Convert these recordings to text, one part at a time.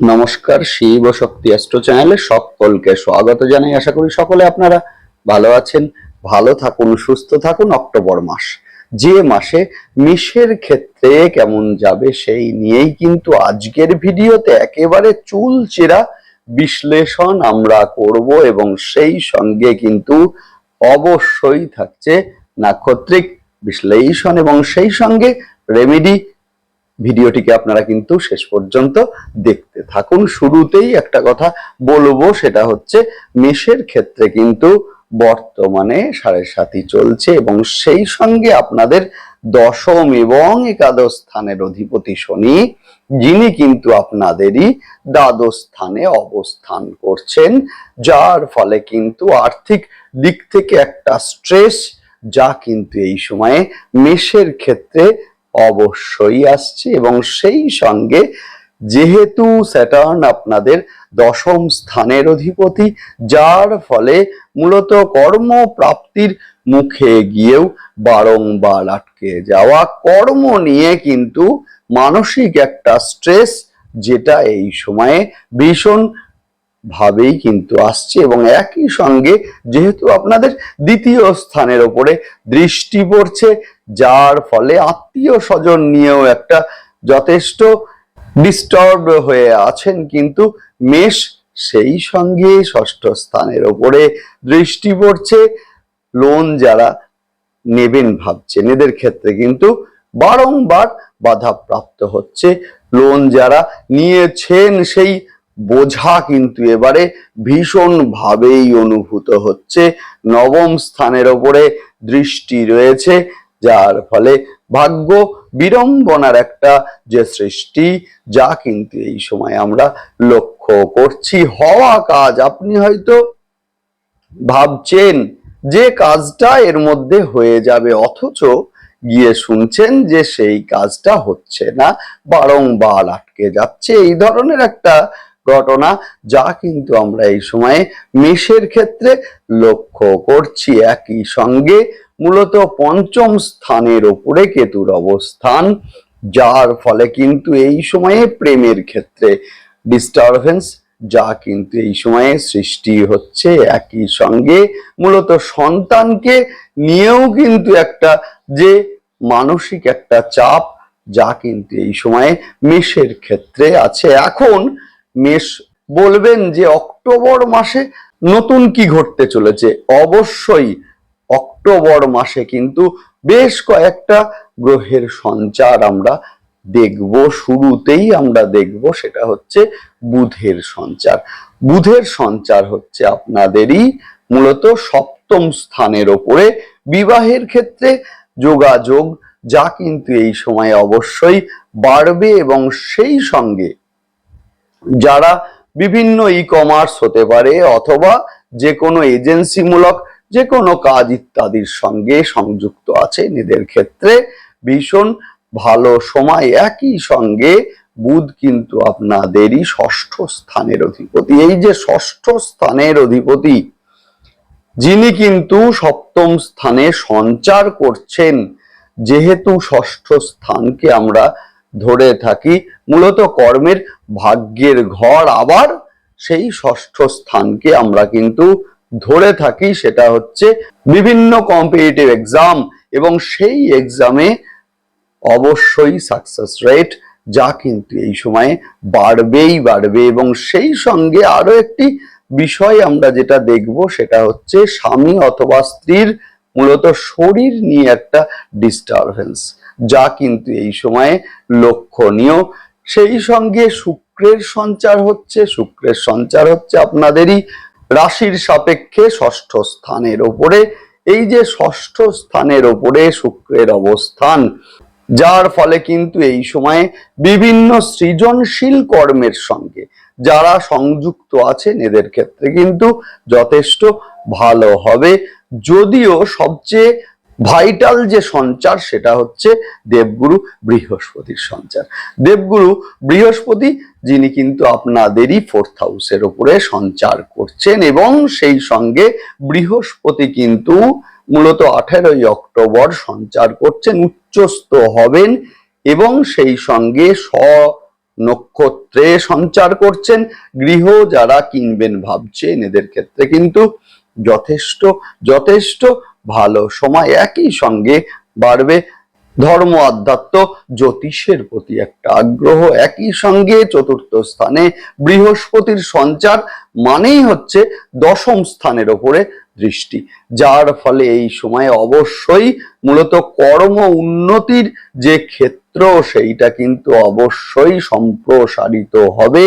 নমস্কার, শিব শক্তি অ্যাস্ট্রো চ্যানেলে সকলকে স্বাগত জানাই। আশা করি সকলে আপনারা ভালো আছেন, ভালো থাকুন, সুস্থ থাকুন অক্টোবর মাস। যে মাসে মিশের ক্ষেত্রে কেমন যাবে সেই নিয়েই কিন্তু আজকের ভিডিওতে একেবারে চুল চেরা বিশ্লেষণ আমরা করব এবং সেই সঙ্গে কিন্তু অবশ্যই থাকছে নাক্ষত্রিক বিশ্লেষণ এবং সেই সঙ্গে রেমেডি ভিডিওটিকে আপনারা কিন্তু শেষ পর্যন্ত দেখতে থাকুন। শুরুতেই একটা কথা বলব, সেটা হচ্ছে মেষের ক্ষেত্রে কিন্তু বর্তমানে সাড়ে সাতই চলছে এবং সেই সঙ্গে আপনাদের দশম এবং একাদশ স্থানের অধিপতি শনি, যিনি কিন্তু আপনাদেরই দ্বাদশ স্থানে অবস্থান করছেন, যার ফলে কিন্তু আর্থিক দিক থেকে একটা স্ট্রেস যা কিন্তু এই সময়ে মেষের ক্ষেত্রে অবশ্যই আসছে এবং সেই সঙ্গে যেহেতু স্যাটার্ন আপনাদের দশম স্থানের অধিপতি, যার ফলে মূলত কর্মপ্রাপ্তির মুখে গিয়েও বারংবার আটকে যাওয়া কর্ম নিয়ে কিন্তু মানসিক একটা স্ট্রেস যেটা এই সময়ে ভীষণ ভাবেই কিন্তু আসছে এবং একই সঙ্গে যেহেতু আপনাদের দ্বিতীয় স্থানের ওপরে দৃষ্টি পড়ছে যার ফলে আত্মীয় স্বজন নিয়েও একটা যথেষ্ট ডিস্টার্ব হয়ে আছেন। কিন্তু মেষ সেই সঙ্গে ষষ্ঠ স্থানের ওপরে দৃষ্টি পড়ছে। লোন যারা নেবেন ভাবছেন এদের ক্ষেত্রে কিন্তু বারংবার বাধাপ্রাপ্ত হচ্ছে। লোন যারা নিয়েছেন সেই বোঝা কিন্তু এবারে ভীষণ ভাবেই অনুভূত হচ্ছে। নবম স্থানের ওপরে দৃষ্টি রয়েছে। যার ফলে ভাগ্য বিড়ম্বনার একটা যে সৃষ্টি, যা কিন্তু এই সময় আমরা লক্ষ্য করছি। হওয়া কাজ, আপনি হয়তো ভাবছেন যে কাজটা এর মধ্যে হয়ে যাবে, অথচ গিয়ে শুনছেন যে সেই কাজটা হচ্ছে না, বারংবার আটকে যাচ্ছে। এই ধরনের একটা ঘটনা যা কিন্তু আমরা এই সময়ে মেষের ক্ষেত্রে লক্ষ্য করছি। একই সঙ্গে মূলত পঞ্চম স্থানের ওপরে কেতুর অবস্থান, যার ফলে কিন্তু এই সময়ে প্রেমের ক্ষেত্রে ডিস্টারবেন্স যা কিন্তু এই সময়ে সৃষ্টি হচ্ছে। একই সঙ্গে মূলত সন্তানকে নিয়েও কিন্তু একটা যে মানসিক একটা চাপ যা কিন্তু এই সময়ে মেষের ক্ষেত্রে আছে। এখন মেষ বলবেন যে অক্টোবর মাসে নতুন কি ঘটতে চলেছে? অবশ্যই অক্টোবর মাসে কিন্তু বেশ কয়েকটা গ্রহের সঞ্চার আমরা দেখব, শুরুতেই আমরা দেখব, সেটা হচ্ছে বুধের সঞ্চার। বুধের সঞ্চার হচ্ছে আপনাদেরই মূলত সপ্তম স্থানের ওপরে। বিবাহের ক্ষেত্রে যোগাযোগ, যা কিন্তু এই সময়ে অবশ্যই বাড়বে এবং সেই সঙ্গে যারা বিভিন্ন ই কমার্স হতে পারে অথবা যে কোনো এজেন্সিমূলক যে কোনো কাজ ইত্যাদির সঙ্গে সংযুক্ত আছে। এদের ক্ষেত্রে ভীষণ ভালো সময়। একই সঙ্গে বুধ কিন্তু আপনাদেরই ষষ্ঠ স্থানের অধিপতি। এই যে ষষ্ঠ স্থানের অধিপতি, যিনি কিন্তু সপ্তম স্থানে সঞ্চার করছেন। যেহেতু ষষ্ঠ স্থানকে আমরা ধরে থাকি মূলত কর্মের ভাগ্যের ঘর আবার সেই ষষ্ঠ স্থানকে আমরা কিন্তু ধরে থাকি, সেটা হচ্ছে বিভিন্ন কম্পিটিটিভ এক্সাম এবং সেই এক্সামে অবশ্যই সাকসেস রেট যা কিন্তু এই সময়ে বাড়বেই বাড়বে এবং সেই সঙ্গে আরও একটি বিষয় আমরা যেটা দেখব, সেটা হচ্ছে স্বামী অথবা স্ত্রীর মূলত শরীর নিয়ে একটা ডিস্টারবেন্স যা কিন্তু এই সময়ে লক্ষণীয়। সেই সঙ্গে শুক্রের সঞ্চার হচ্ছে, শুক্রের সঞ্চার হচ্ছে আপনাদেরই রাশির সাপেক্ষে ষষ্ঠ স্থানের ওপরে। এই যে ষষ্ঠ স্থানের ওপরে শুক্রের অবস্থান, যার ফলে কিন্তু এই সময়ে বিভিন্ন সৃজনশীল কর্মের সঙ্গে যারা সংযুক্ত আছেন, এদের ক্ষেত্রে কিন্তু যথেষ্ট ভালো হবে। যদিও সবচেয়ে ভাইটাল যে সঞ্চার, সেটা হচ্ছে দেবগুরু বৃহস্পতির সঞ্চার। দেবগুরু বৃহস্পতি, যিনি কিন্তু আপনাদেরই ফোর্থ হাউসের উপরে সঞ্চার করছেন এবং সেই সঙ্গে বৃহস্পতি কিন্তু মূলত আঠেরোই অক্টোবর সঞ্চার করছেন, উচ্চস্থ হবেন এবং সেই সঙ্গে স্ব নক্ষত্রে সঞ্চার করছেন। গৃহ যারা কিনবেন ভাবছেন, এদের ক্ষেত্রে কিন্তু যথেষ্ট যথেষ্ট ভালো সময় একই সঙ্গে বাড়বে। ধর্ম আধ্যাত্ম জ্যোতিষের প্রতি একটা আগ্রহ একই সঙ্গে চতুর্থ স্থানে। বৃহস্পতির সঞ্চার মানেই হচ্ছে দশম স্থানের ওপরে দৃষ্টি। যার ফলে এই সময়ে অবশ্যই মূলত কর্ম উন্নতির যে ক্ষেত্র, সেইটা কিন্তু অবশ্যই সম্প্রসারিত হবে।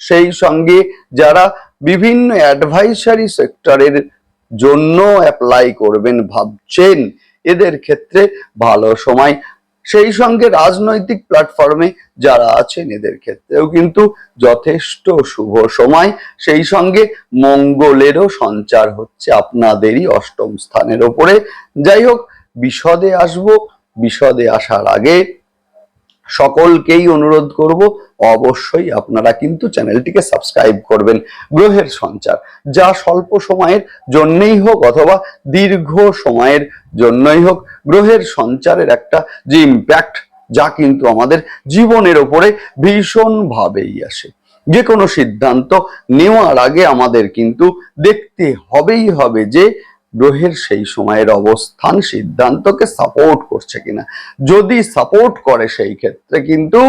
সেই সঙ্গে যারা বিভিন্ন অ্যাডভাইসারি সেক্টরের জন্য অ্যাপ্লাই করবেন ভাবছেন। এদের ক্ষেত্রে ভালো সময়। সেই সঙ্গে রাজনৈতিক প্ল্যাটফর্মে যারা আছেন, এদের ক্ষেত্রেও কিন্তু যথেষ্ট শুভ সময়। সেই সঙ্গে মঙ্গলেরও সঞ্চার হচ্ছে আপনাদেরই অষ্টম স্থানের ওপরে। যাই হোক, বিশদে আসব। বিশদে আসার আগে সকলকেই অনুরোধ করব, অবশ্যই আপনারা কিন্তু চ্যানেলটিকে সাবস্ক্রাইব করবেন গ্রহের সঞ্চার। যা স্বল্প সময়ের জন্যই হোক অথবা দীর্ঘ সময়ের জন্যই হোক, গ্রহের সঞ্চারের একটা যে ইম্প্যাক্ট যা কিন্তু আমাদের জীবনের ওপরে ভীষণভাবেই আসে। যে কোনো সিদ্ধান্ত নেওয়ার আগে আমাদের কিন্তু দেখতে হবেই হবে যে গ্রহের সেই সময়ের অবস্থান সিদ্ধান্তকে সাপোর্ট করছে কিনা। যদি সাপোর্ট করে সেই ক্ষেত্রে কিন্তু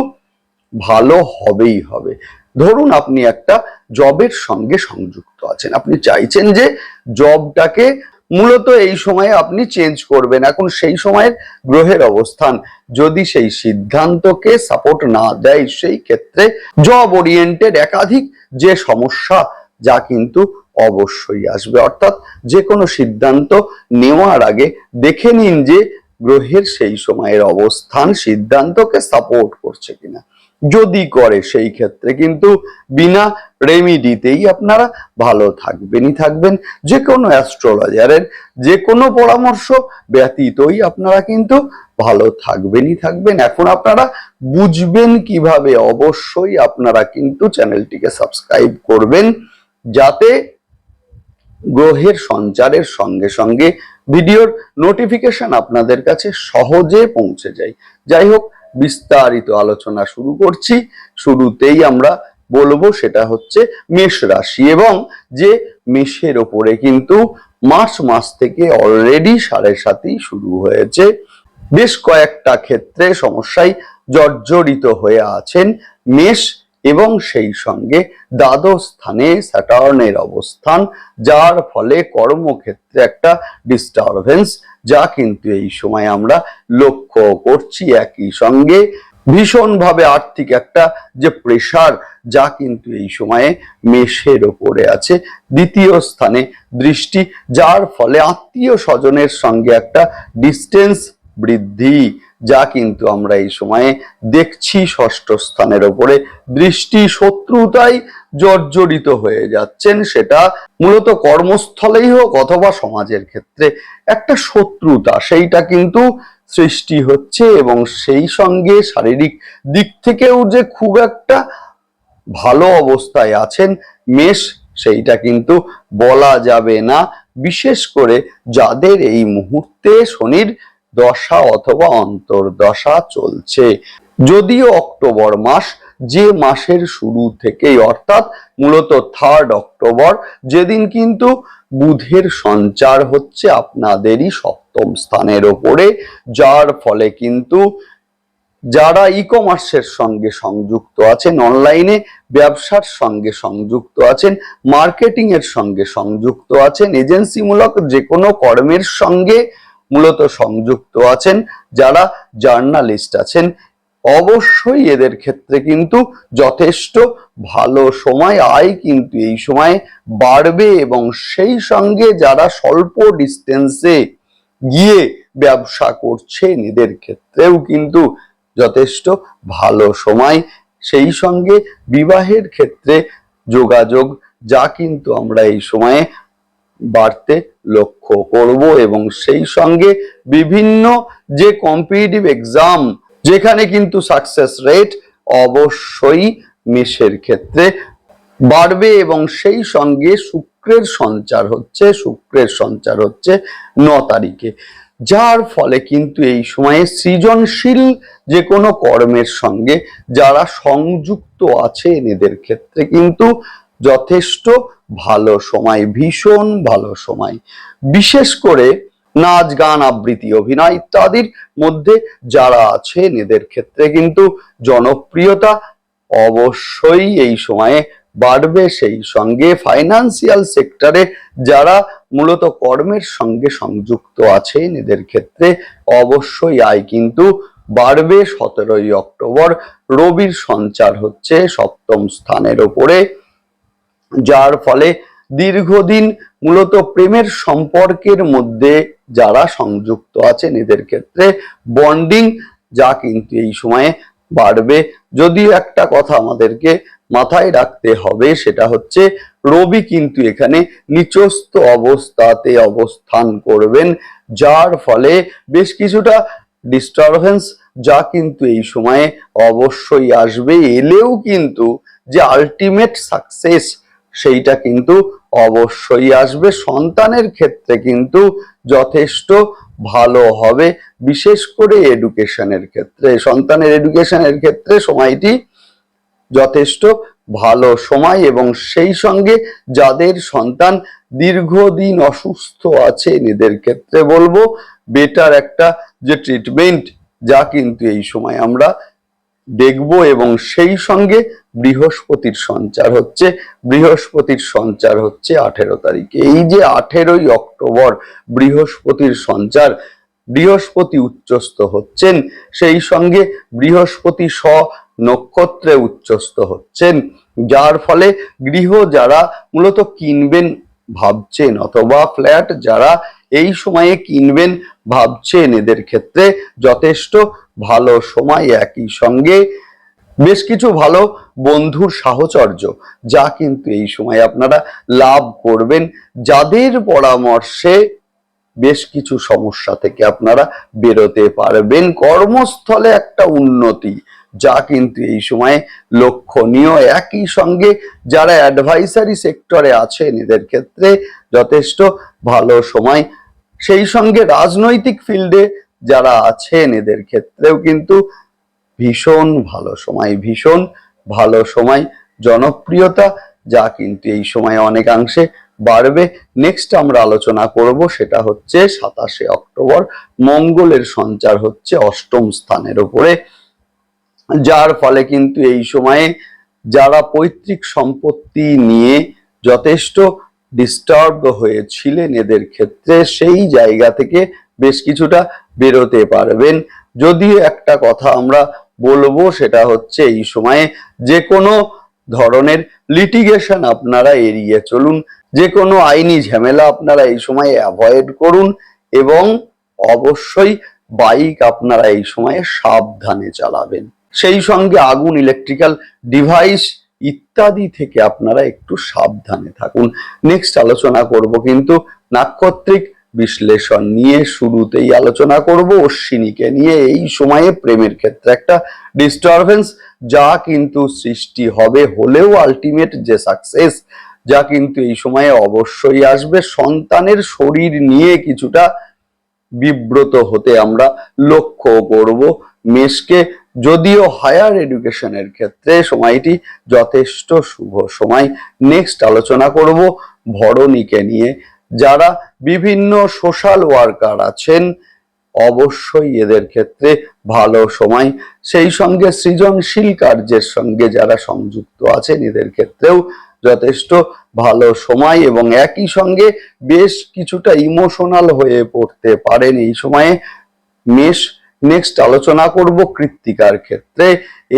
ভালো হবেই হবে। ধরুন আপনি একটা জবের সঙ্গে সংযুক্ত আছেন। আপনি চাইছেন যে জবটাকে মূলত এই সময়ে আপনি চেঞ্জ করবেন। এখন সেই সময়ের গ্রহের অবস্থান যদি সেই সিদ্ধান্তকে সাপোর্ট না দেয়, সেই ক্ষেত্রে জব ওরিয়েন্টেড একাধিক যে সমস্যা, যা কিন্তু অবশ্যই আসবে। অর্থাৎ যে কোনো সিদ্ধান্ত নেওয়ার আগে দেখে নিন যে গ্রহের সেই সময়ের অবস্থান সিদ্ধান্তকে সাপোর্ট করছে কিনা। যদি করে সেই ক্ষেত্রে কিন্তু বিনা রেমিডিতেই আপনারা ভালো থাকবেনই থাকবেন। যে কোনো অ্যাস্ট্রোলজারের যে কোনো পরামর্শ ব্যতীতই আপনারা কিন্তু ভালো থাকবেনই থাকবেন। এখন আপনারা বুঝবেন কীভাবে অবশ্যই আপনারা কিন্তু চ্যানেলটিকে সাবস্ক্রাইব করবেন। যাতে গ্রহের সঞ্চারের সঙ্গে সঙ্গে ভিডিওর নোটিফিকেশন আপনাদের কাছে সহজে পৌঁছে যায়। যাই হোক, বিস্তারিত আলোচনা শুরু করছি। শুরুতেই আমরা বলব সেটা হচ্ছে মেষ রাশি এবং যে মেষের ওপরে কিন্তু মার্চ মাস থেকে অলরেডি সাড়ে সাতই শুরু হয়েছে। বেশ কয়েকটা ক্ষেত্রে সমস্যায় জর্জরিত হয়ে আছেন মেষ এবং সেই সঙ্গে দ্বাদশ স্থানে স্যাটার্নের অবস্থান, যার ফলে কর্মক্ষেত্রে একটা ডিস্টারবেন্স যা কিন্তু এই সময় আমরা লক্ষ্য করছি একই সঙ্গে। ভীষণভাবে আর্থিক একটা যে প্রেশার যা কিন্তু এই সময়ে মেষের ওপরে আছে। দ্বিতীয় স্থানে দৃষ্টি, যার ফলে আত্মীয় স্বজনের সঙ্গে একটা ডিস্টেন্স বৃদ্ধি। যা কিন্তু আমরা এই সময়ে দেখছি ষষ্ঠ স্থানের ওপরে। দৃষ্টি শত্রুতায় জর্জরিত হয়ে যাচ্ছেন, সেটা মূলত কর্মস্থলেই হোক অথবা সমাজের ক্ষেত্রে। একটা শত্রুতা, সেইটা কিন্তু সৃষ্টি হচ্ছে এবং সেই সঙ্গে শারীরিক দিক থেকেও যে খুব একটা ভালো অবস্থায় আছেন মেষ, সেইটা কিন্তু বলা যাবে না। বিশেষ করে যাদের এই মুহূর্তে শনির দশা অথবা অন্তর্দশা চলছে। যদিও অক্টোবর মাস যে মাসের শুরু থেকেই, অর্থাৎ মূলত থার্ড অক্টোবর, যেদিন কিন্তু বুধের সঞ্চার হচ্ছে আপনাদেরই সপ্তম স্থানের ওপরে, যার ফলে কিন্তু যারা ই কমার্সের সঙ্গে সংযুক্ত আছেন অনলাইনে ব্যবসার সঙ্গে সংযুক্ত আছেন মার্কেটিং এর সঙ্গে সংযুক্ত আছেন এজেন্সিমূলক যে কোনো কর্মের সঙ্গে মূলত সংযুক্ত আছেন, যারা জার্নালিস্ট আছেন। অবশ্যই এদের ক্ষেত্রে কিন্তু যথেষ্ট ভালো সময়, আয় কিন্তু এই সময় বাড়বে এবং সেই সঙ্গে যারা স্বল্প ডিস্টেন্সে গিয়ে ব্যবসা করছেন, এদের ক্ষেত্রেও কিন্তু যথেষ্ট ভালো সময়। সেই সঙ্গে বিবাহের ক্ষেত্রে যোগাযোগ, যা কিন্তু আমরা এই সময়ে বাড়তে লক্ষ্য করব এবং সেই সঙ্গে বিভিন্ন যে কম্পিটিটিভ এক্সাম যেখানে কিন্তু সাকসেস রেট অবশ্যই মেষের ক্ষেত্রে বাড়বে এবং সেই সঙ্গে শুক্রের সঞ্চার হচ্ছে, শুক্রের সঞ্চার হচ্ছে ন তারিখে। যার ফলে কিন্তু এই সময়ে সৃজনশীল যে কোনো কর্মের সঙ্গে যারা সংযুক্ত আছে, এদের ক্ষেত্রে কিন্তু যথেষ্ট ভালো সময়, ভীষণ ভালো সময়। বিশেষ করে নাচ, গান, আবৃত্তি, অভিনয় ইত্যাদির মধ্যে যারা আছেন, এদের ক্ষেত্রে কিন্তু জনপ্রিয়তা অবশ্যই এই সময়ে বাড়বে। সেই সঙ্গে ফাইন্যান্সিয়াল সেক্টরে যারা মূলত কর্মের সঙ্গে সংযুক্ত আছেন, এদের ক্ষেত্রে অবশ্যই আয় কিন্তু বাড়বে। সতেরোই অক্টোবর রবির সঞ্চার হচ্ছে সপ্তম স্থানের ওপরে। যার ফলে দীর্ঘদিন মূলত প্রেমের সম্পর্কের মধ্যে যারা সংযুক্ত আছেন, এদের ক্ষেত্রে বন্ডিং যা কিন্তু এই সময়ে বাড়বে। যদিও একটা কথা আমাদেরকে মাথায় রাখতে হবে, সেটা হচ্ছে রবি কিন্তু এখানে নিচস্থ অবস্থাতে অবস্থান করবেন, যার ফলে বেশ কিছুটা ডিস্টারবেন্স যা কিন্তু এই সময়ে অবশ্যই আসবে। এলেও কিন্তু যে আলটিমেট সাকসেস সেইটা কিন্তু অবশ্যই আসবে। সন্তানের ক্ষেত্রে কিন্তু যথেষ্ট ভালো হবে, বিশেষ করে এডুকেশনের ক্ষেত্রে। সন্তানের এডুকেশনের ক্ষেত্রে সময়টি যথেষ্ট ভালো সময় এবং সেই সঙ্গে যাদের সন্তান দীর্ঘদিন অসুস্থ আছে, এদের ক্ষেত্রে বলব বেটার একটা যে ট্রিটমেন্ট যা কিন্তু এই সময় আমরা দেখব এবং সেই সঙ্গে বৃহস্পতির সঞ্চার হচ্ছে, বৃহস্পতির সঞ্চার হচ্ছে আঠেরো তারিখে। এই যে আঠেরোই অক্টোবর বৃহস্পতির সঞ্চার, বৃহস্পতি উচ্চস্থ হচ্ছেন, সেই সঙ্গে বৃহস্পতি স নক্ষত্রে উচ্চস্থ হচ্ছেন, যার ফলে গৃহ যারা মূলত কিনবেন ভাবছেন অথবা ফ্ল্যাট যারা এই সময়ে কিনবেন ভাবছেন, এদের ক্ষেত্রে যথেষ্ট ভালো সময়। একই সঙ্গে বেশ কিছু ভালো বন্ধুর সাহচর্য, যা কিন্তু এই সময় আপনারা লাভ করবেন। যাদের পরামর্শে বেশ কিছু সমস্যা থেকে আপনারা বেরোতে পারবেন। কর্মস্থলে একটা উন্নতি, যা কিন্তু এই সময়ে লক্ষণীয়। একই সঙ্গে যারা অ্যাডভাইসারি সেক্টরে আছেন, এদের ক্ষেত্রে যথেষ্ট ভালো সময়। সেই সঙ্গে রাজনৈতিক ফিল্ডে যারা আছেন, এদের ক্ষেত্রেও কিন্তু ভীষণ ভালো সময়, ভীষণ ভালো সময়, জনপ্রিয়তা যা কিন্তু এই সময় অনেকাংশে বাড়বে। নেক্সট আমরা আলোচনা করব সেটা হচ্ছে সাতাশে অক্টোবর, মঙ্গলের সঞ্চার হচ্ছে অষ্টম স্থানের উপরে, যার ফলে কিন্তু এই সময়ে যারা পৈতৃক সম্পত্তি নিয়ে যথেষ্ট ডিস্টার্ব হয়েছিলেন এদের ক্ষেত্রে সেই জায়গা থেকে বেশ কিছুটা বেরোতে পারবেন। যদিও একটা কথা আমরা বলব সেটা হচ্ছে এই সময়ে যে কোনো ধরনের লিটিগেশন আপনারা এড়িয়ে চলুন যে কোনো আইনি ঝামেলা আপনারা এই সময়ে অ্যাভয়েড করুন এবং অবশ্যই বাইক আপনারা এই সময়ে সাবধানে চালাবেন। সেই সঙ্গে আগুন ইলেকট্রিক্যাল ডিভাইস ইত্যাদি থেকে আপনারা একটু সাবধানে থাকুন। নেক্সট আলোচনা করব কিন্তু নাক্ষত্রিক বিশ্লেষণ নিয়ে শুরুতেই আলোচনা করব। অশ্বিনীকে নিয়ে এই সময়ে প্রেমের ক্ষেত্রে একটা ডিস্টারবেন্স যা কিন্তু সৃষ্টি হবে হলেও আলটিমেট যে সাকসেস যা কিন্তু এই সময়ে অবশ্যই আসবে। সন্তানের শরীর নিয়ে কিছুটা বিব্রত হতে আমরা লক্ষ্য করব। মেষকে যদিও হায়ার এডুকেশনের ক্ষেত্রে সময়টি যথেষ্ট শুভ। সময় নেক্সট আলোচনা করব। ভরণীকে নিয়ে যারা বিভিন্ন সোশ্যাল ওয়ার্কার আছেন, অবশ্যই এদের ক্ষেত্রে ভালো সময়। সেই সঙ্গে সৃজনশীল কার্যের সঙ্গে যারা সংযুক্ত আছেন, এদের ক্ষেত্রেও যথেষ্ট ভালো সময় এবং একই সঙ্গে বেশ কিছুটা ইমোশনাল হয়ে পড়তে পারেন এই সময়ে। মেষ নেক্সট আলোচনা করব কৃত্তিকার ক্ষেত্রে।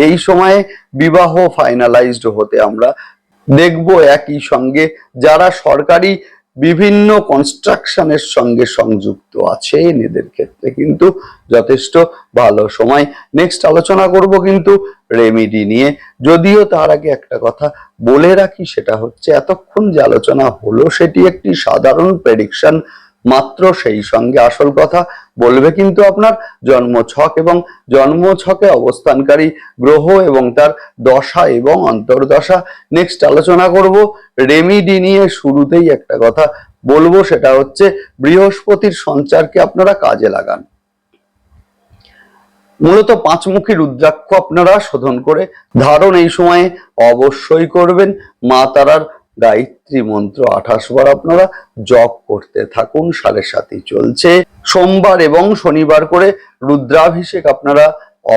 এই সময়ে বিবাহ ফাইনালাইজড হতে আমরা দেখব একই সঙ্গে যারা সরকারি বিভিন্ন কনস্ট্রাকশনের সঙ্গে সংযুক্ত আছে এদের ক্ষেত্রে কিন্তু যথেষ্ট ভালো সময়। নেক্সট আলোচনা করব কিন্তু রেমিডি নিয়ে। যদিও তার আগে একটা কথা বলে রাখি, সেটা হচ্ছে এতক্ষণ যে আলোচনা হলো, সেটি একটি সাধারণ প্রেডিকশন মাত্র সেই সঙ্গে আসল কথা বলবে কিন্তু আপনার জন্ম ছক এবং জন্ম ছকে অবস্থানকারী গ্রহ এবং তার দশা এবং অন্তর্দশা। নেক্সট আলোচনা করব রেমিডি নিয়ে শুরুতেই একটা কথা বলব, সেটা হচ্ছে বৃহস্পতির সঞ্চারকে আপনারা কাজে লাগান। মূলত পাঁচমুখী রুদ্রাক্ষ আপনারা শোধন করে ধারণ এই সময়ে অবশ্যই করবেন। মা তারার গায়ত্রী মন্ত্র আঠাশ বার আপনারা জপ করতে থাকুন সাড়ে সাতই চলছে। সোমবার এবং শনিবার করে রুদ্রাভিষেক আপনারা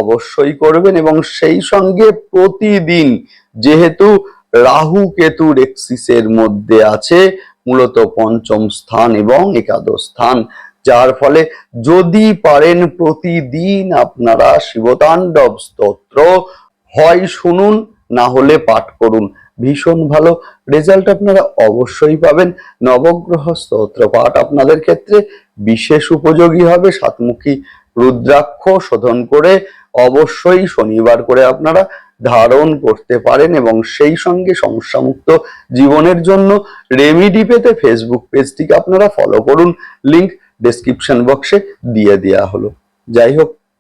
অবশ্যই করবেন এবং সেই সঙ্গে প্রতিদিন যেহেতু রাহু কেতু রেক্সিসের মধ্যে আছে, মূলত পঞ্চম স্থান এবং একাদশ স্থান, যার ফলে যদি পারেন প্রতিদিন আপনারা শিবতাণ্ডব স্তোত্র হয় শুনুন, না হলে পাঠ করুন। ভীষণ ভালো রেজাল্ট আপনারা অবশ্যই পাবেন। নবগ্রহ স্তোত্র পাঠ আপনাদের ক্ষেত্রে বিশেষ উপযোগী হবে। সাতমুখী রুদ্রাক্ষ শোধন করে অবশ্যই শনিবার করে আপনারা ধারণ করতে পারেন এবং সেই সঙ্গে সমস্যামুক্ত জীবনের জন্য রেমিডি পেতে ফেসবুক পেজটিকে আপনারা ফলো করুন। লিংক ডেসক্রিপশন বক্সে দিয়ে দেওয়া হলো। যাই হোক